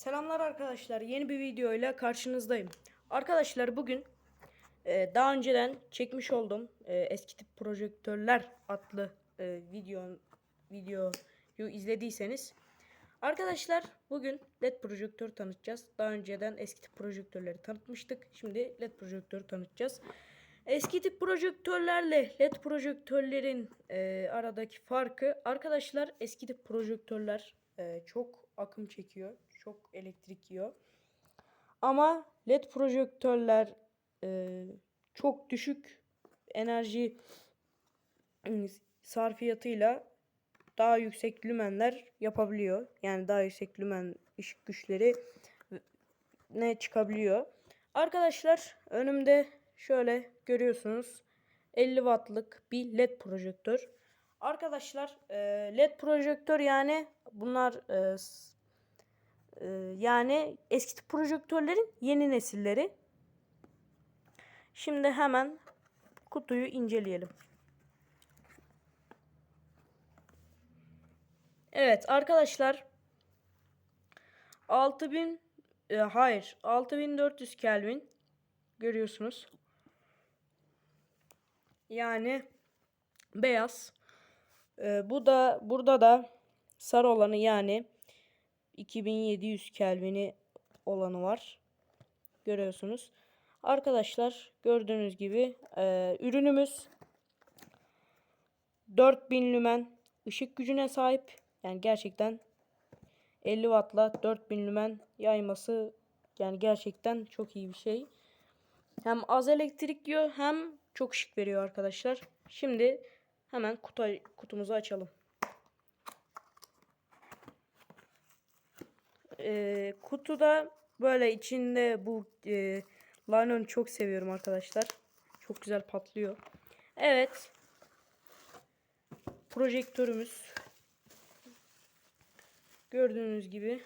Selamlar arkadaşlar. Yeni bir video ile karşınızdayım. Arkadaşlar bugün e, daha önceden çekmiş olduğum e, eski tip projektörler adlı e, video videoyu izlediyseniz arkadaşlar bugün led projektör tanıtacağız. Daha önceden eski tip projektörleri tanıtmıştık. Şimdi led projektör tanıtacağız. Eski tip projektörlerle led projektörlerin e, aradaki farkı arkadaşlar eski tip projektörler e, çok akım çekiyor. Çok elektrik yiyor. Ama led projektörler e, çok düşük enerji ıı, sarfiyatıyla daha yüksek lümenler yapabiliyor. Yani daha yüksek lümen ışık güçleri ne çıkabiliyor. Arkadaşlar önümde şöyle görüyorsunuz 50 wattlık bir led projektör. Arkadaşlar e, led projektör yani bunlar e, s- e, yani eski tip projektörlerin yeni nesilleri. Şimdi hemen kutuyu inceleyelim. Evet arkadaşlar 6000 e, hayır 6400 Kelvin görüyorsunuz. Yani beyaz. E, bu da burada da sarı olanı yani 2700 Kelvin'i olanı var. Görüyorsunuz. Arkadaşlar gördüğünüz gibi e, ürünümüz 4000 lümen ışık gücüne sahip. Yani gerçekten 50 wattla 4000 lümen yayması yani gerçekten çok iyi bir şey. Hem az elektrik yiyor hem çok ışık veriyor arkadaşlar. Şimdi hemen kutu, kutumuzu açalım. Ee, kutuda böyle içinde bu e, Linon çok seviyorum arkadaşlar. Çok güzel patlıyor. Evet. Projektörümüz. Gördüğünüz gibi.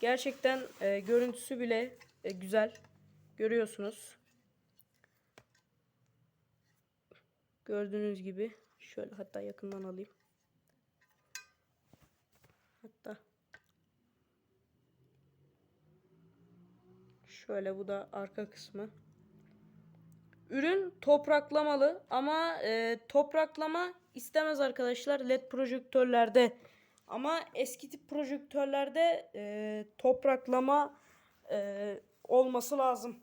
Gerçekten e, görüntüsü bile e, güzel. Görüyorsunuz. Gördüğünüz gibi. Şöyle hatta yakından alayım. Hatta şöyle bu da arka kısmı. Ürün topraklamalı ama e, topraklama istemez arkadaşlar led projektörlerde. Ama eski tip projektörlerde e, topraklama e, olması lazım.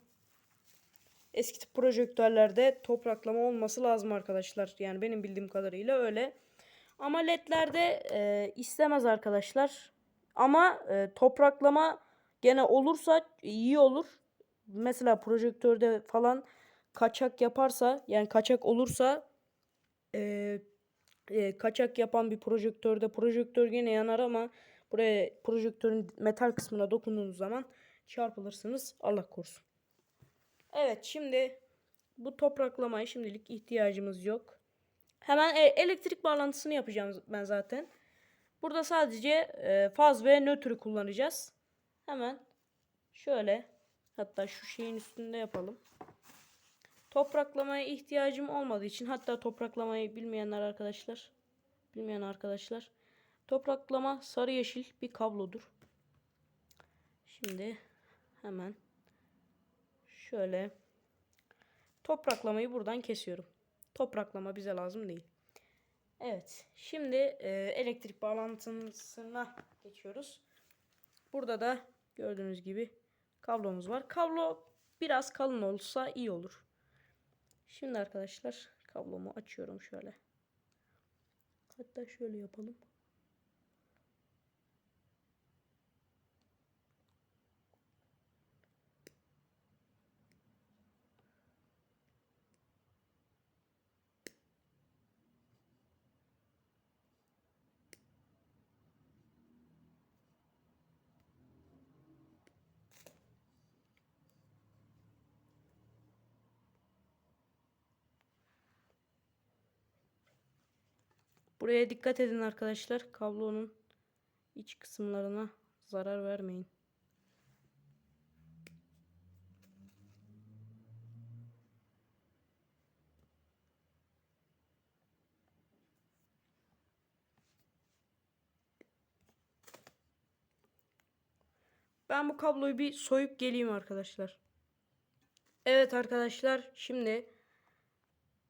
Eski tip projektörlerde topraklama olması lazım arkadaşlar. Yani benim bildiğim kadarıyla öyle. Ama ledlerde e, istemez arkadaşlar. Ama e, topraklama gene olursa iyi olur. Mesela projektörde falan kaçak yaparsa yani kaçak olursa e, e, kaçak yapan bir projektörde projektör gene yanar ama buraya projektörün metal kısmına dokunduğunuz zaman çarpılırsınız. Allah korusun. Evet şimdi bu topraklamaya şimdilik ihtiyacımız yok. Hemen e- elektrik bağlantısını yapacağım ben zaten. Burada sadece faz ve nötrü kullanacağız. Hemen şöyle hatta şu şeyin üstünde yapalım. Topraklamaya ihtiyacım olmadığı için hatta topraklamayı bilmeyenler arkadaşlar bilmeyen arkadaşlar topraklama sarı yeşil bir kablodur. Şimdi hemen şöyle topraklamayı buradan kesiyorum. Topraklama bize lazım değil. Evet. Şimdi e, elektrik bağlantısına geçiyoruz. Burada da gördüğünüz gibi kablomuz var. Kablo biraz kalın olsa iyi olur. Şimdi arkadaşlar kablomu açıyorum şöyle. Hatta şöyle yapalım. Buraya dikkat edin arkadaşlar. Kablonun iç kısımlarına zarar vermeyin. Ben bu kabloyu bir soyup geleyim arkadaşlar. Evet arkadaşlar şimdi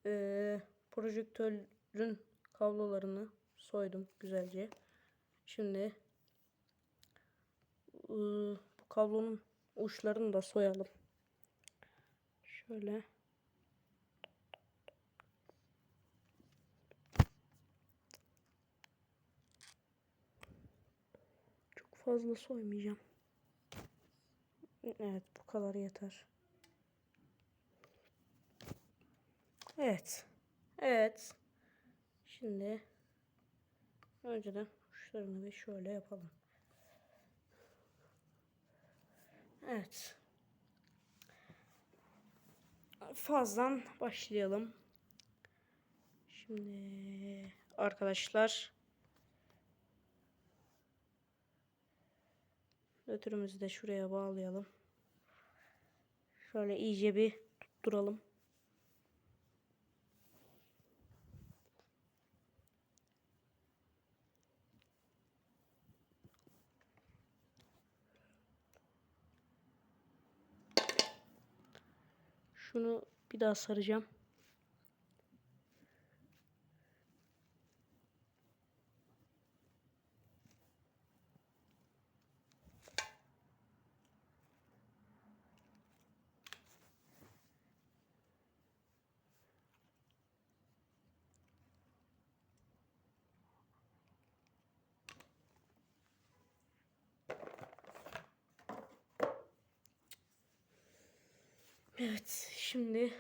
eee projektörün kablolarını soydum güzelce. Şimdi bu kablonun uçlarını da soyalım. Şöyle. Çok fazla soymayacağım. Evet bu kadar yeter. Evet. Evet. Şimdi önceden uçlarını bir şöyle yapalım. Evet. Fazdan başlayalım. Şimdi arkadaşlar Nötrümüzü de şuraya bağlayalım. Şöyle iyice bir tutturalım. Şunu bir daha saracağım. Evet, şimdi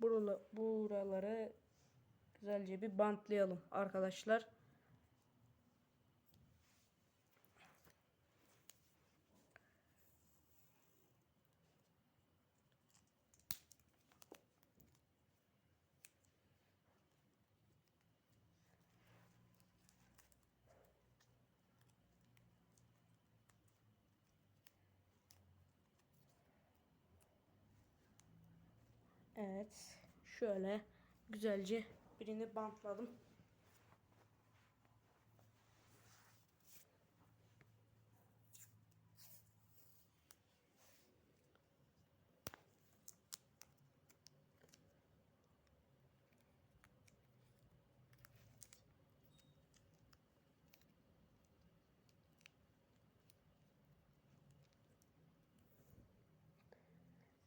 buralı, buraları güzelce bir bantlayalım arkadaşlar. Evet. Şöyle güzelce birini bantladım.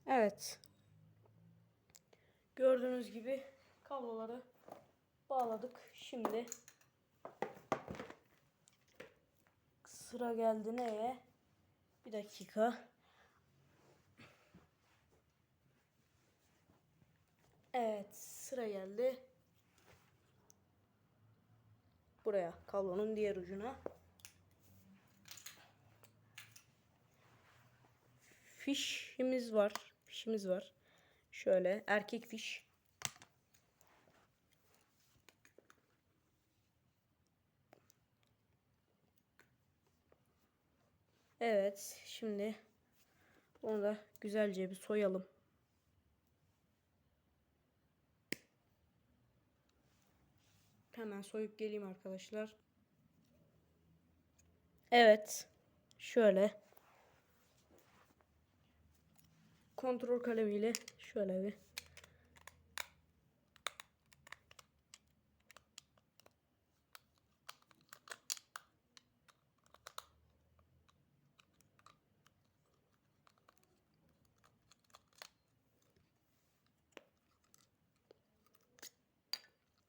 Evet. Gördüğünüz gibi kabloları bağladık. Şimdi sıra geldi neye? Bir dakika. Evet, sıra geldi. Buraya kablonun diğer ucuna. Fişimiz var. Fişimiz var. Şöyle erkek fiş. Evet, şimdi onu da güzelce bir soyalım. Hemen soyup geleyim arkadaşlar. Evet. Şöyle. Kontrol kalemiyle şöyle bir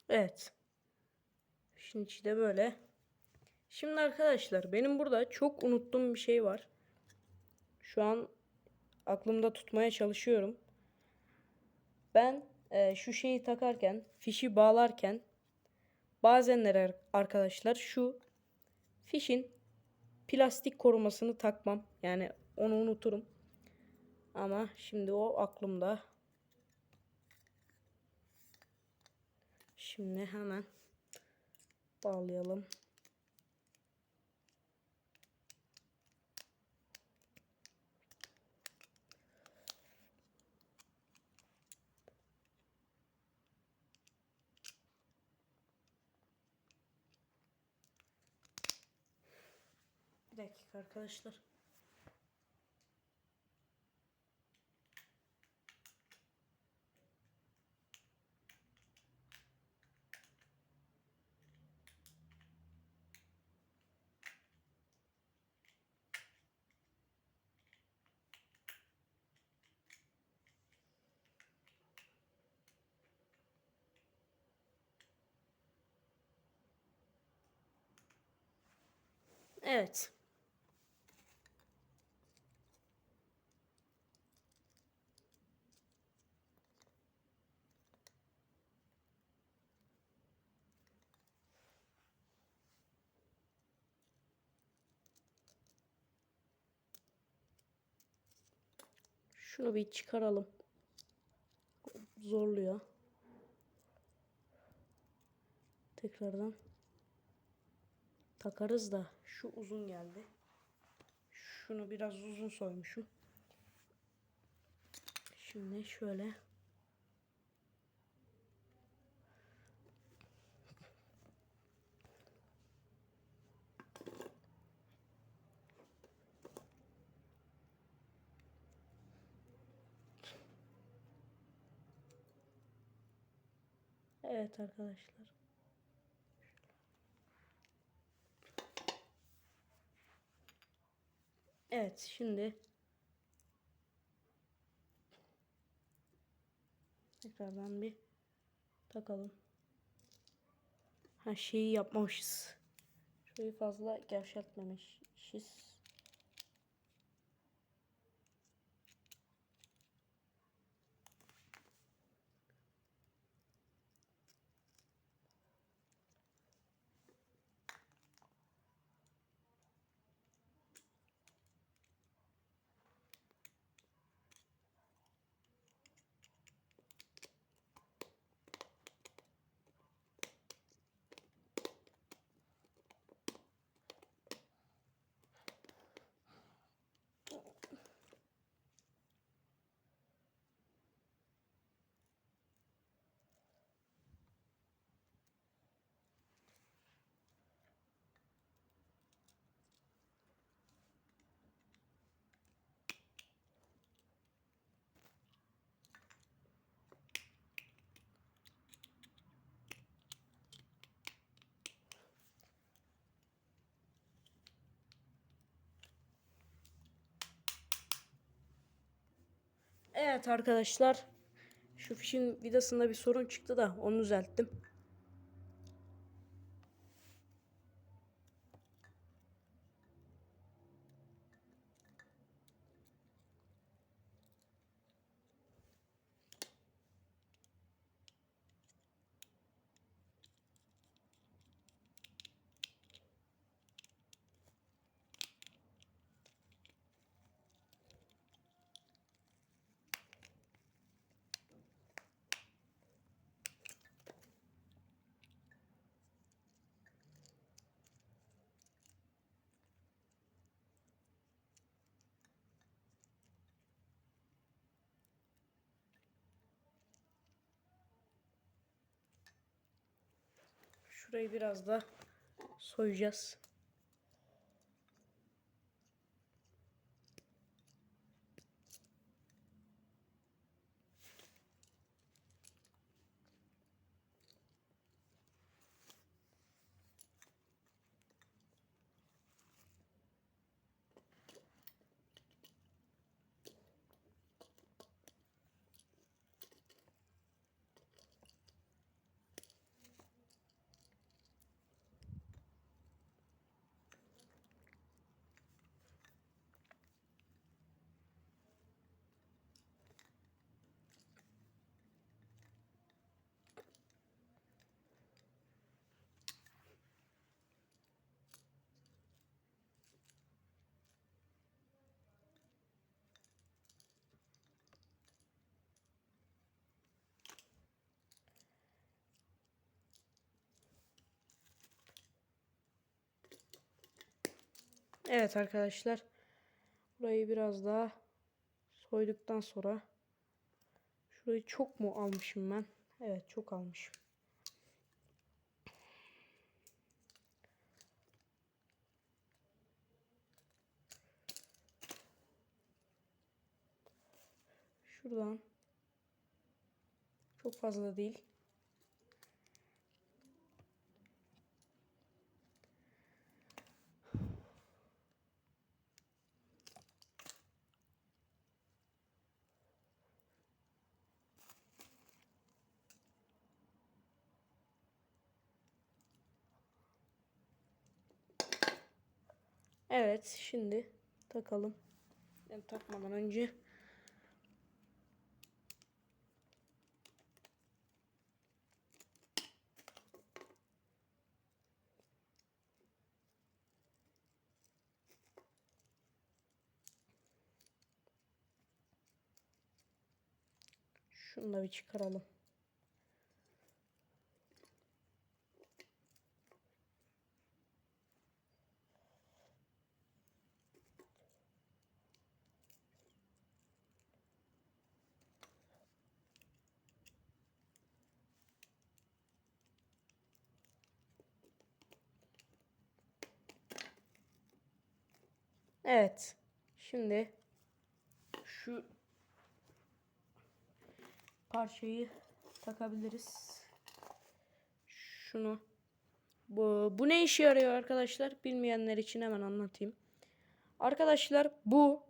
Evet. Şimdi içi de böyle. Şimdi arkadaşlar benim burada çok unuttuğum bir şey var. Şu an aklımda tutmaya çalışıyorum. Ben e, şu şeyi takarken, fişi bağlarken bazenler arkadaşlar şu fişin plastik korumasını takmam. Yani onu unuturum. Ama şimdi o aklımda. Şimdi hemen bağlayalım. arkadaşlar. Evet. Şunu bir çıkaralım. Zorluyor. Tekrardan takarız da şu uzun geldi. Şunu biraz uzun soymuşum. Şimdi şöyle Evet arkadaşlar. Evet şimdi tekrardan bir takalım. Ha şeyi yapmamışız. Şurayı fazla gevşetmemişiz. Evet arkadaşlar. Şu fişin vidasında bir sorun çıktı da onu düzelttim. Şurayı biraz da soyacağız. Evet arkadaşlar. Burayı biraz daha soyduktan sonra şurayı çok mu almışım ben? Evet çok almışım. Şuradan çok fazla değil. Evet şimdi takalım. Ben takmadan önce şunu da bir çıkaralım. Evet. Şimdi şu parçayı takabiliriz. Şunu. Bu, bu ne işe yarıyor arkadaşlar? Bilmeyenler için hemen anlatayım. Arkadaşlar bu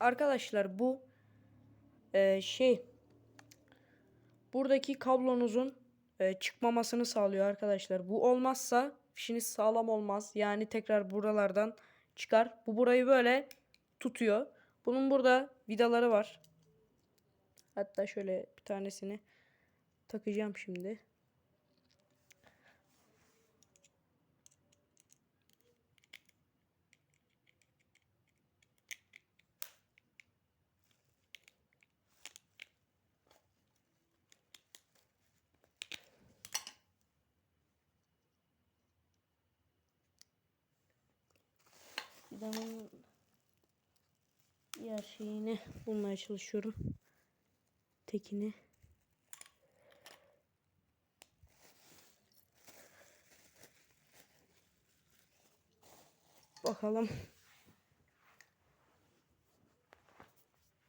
Arkadaşlar bu e, şey buradaki kablonuzun e, çıkmamasını sağlıyor arkadaşlar. Bu olmazsa fişiniz sağlam olmaz. Yani tekrar buralardan çıkar. Bu burayı böyle tutuyor. Bunun burada vidaları var. Hatta şöyle bir tanesini takacağım şimdi. Vidanın diğer şeyini bulmaya çalışıyorum. Tekini. Bakalım.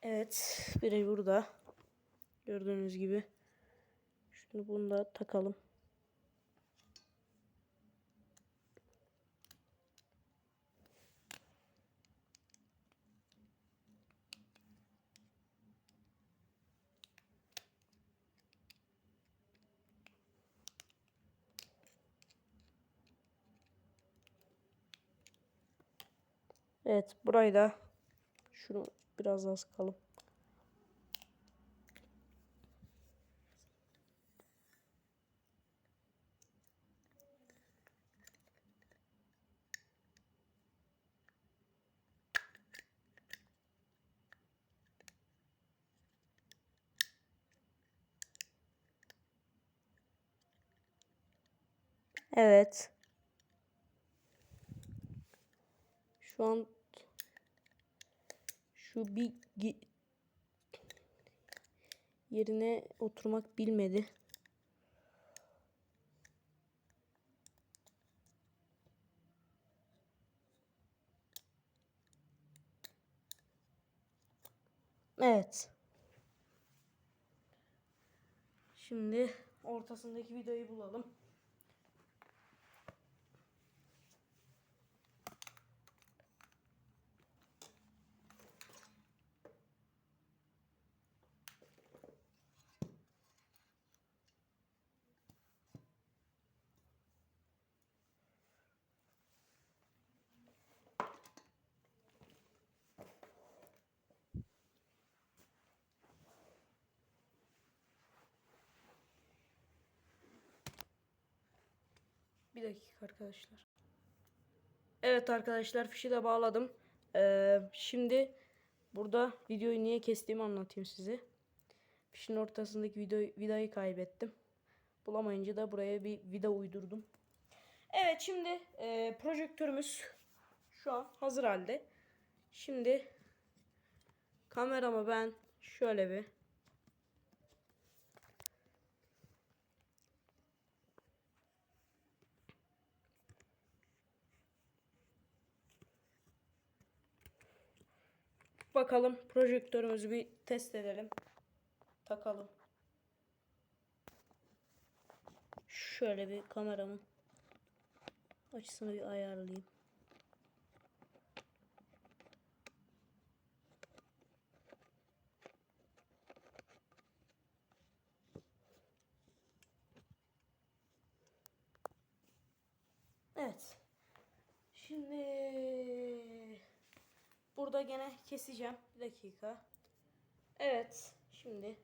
Evet, biri burada. Gördüğünüz gibi. Şunu bunu da takalım. Evet burayı da şunu biraz daha sıkalım. Evet. Şu an şu bir yerine oturmak bilmedi. Evet. Şimdi ortasındaki vidayı bulalım. Bir dakika arkadaşlar. Evet arkadaşlar fişi de bağladım. Ee, şimdi burada videoyu niye kestiğimi anlatayım size. Fişin ortasındaki video, vidayı kaybettim. Bulamayınca da buraya bir vida uydurdum. Evet şimdi e, projektörümüz şu an hazır halde. Şimdi kameramı ben şöyle bir Bakalım projektörümüzü bir test edelim. Takalım. Şöyle bir kameramın açısını bir ayarlayayım. Evet. Şimdi burada gene keseceğim. Bir dakika. Evet. Şimdi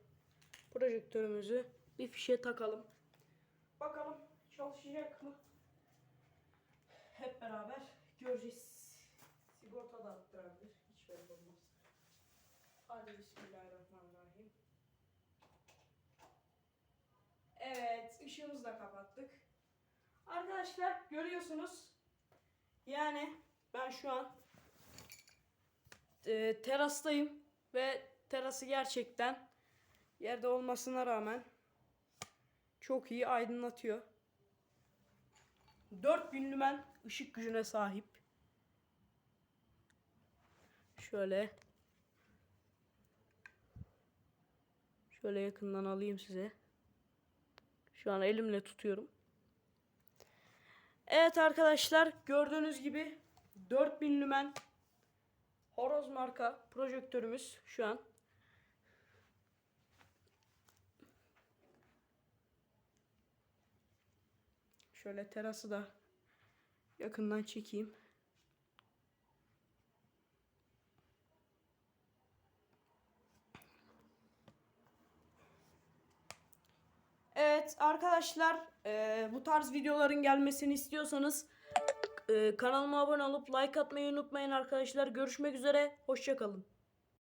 projektörümüzü bir fişe takalım. Bakalım çalışacak mı? Hep beraber göreceğiz. Sigorta da attırabilir. Hiç belli olmaz. Hadi bismillahirrahmanirrahim. Evet, ışığımızı da kapattık. Arkadaşlar görüyorsunuz. Yani ben şu an e, terastayım ve terası gerçekten yerde olmasına rağmen çok iyi aydınlatıyor. 4000 lümen ışık gücüne sahip. Şöyle Şöyle yakından alayım size. Şu an elimle tutuyorum. Evet arkadaşlar gördüğünüz gibi 4000 lümen horoz marka projektörümüz şu an. Şöyle terası da yakından çekeyim. Evet arkadaşlar eee, bu tarz videoların gelmesini istiyorsanız eee, kanalıma abone olup like atmayı unutmayın arkadaşlar. Görüşmek üzere. Hoşçakalın.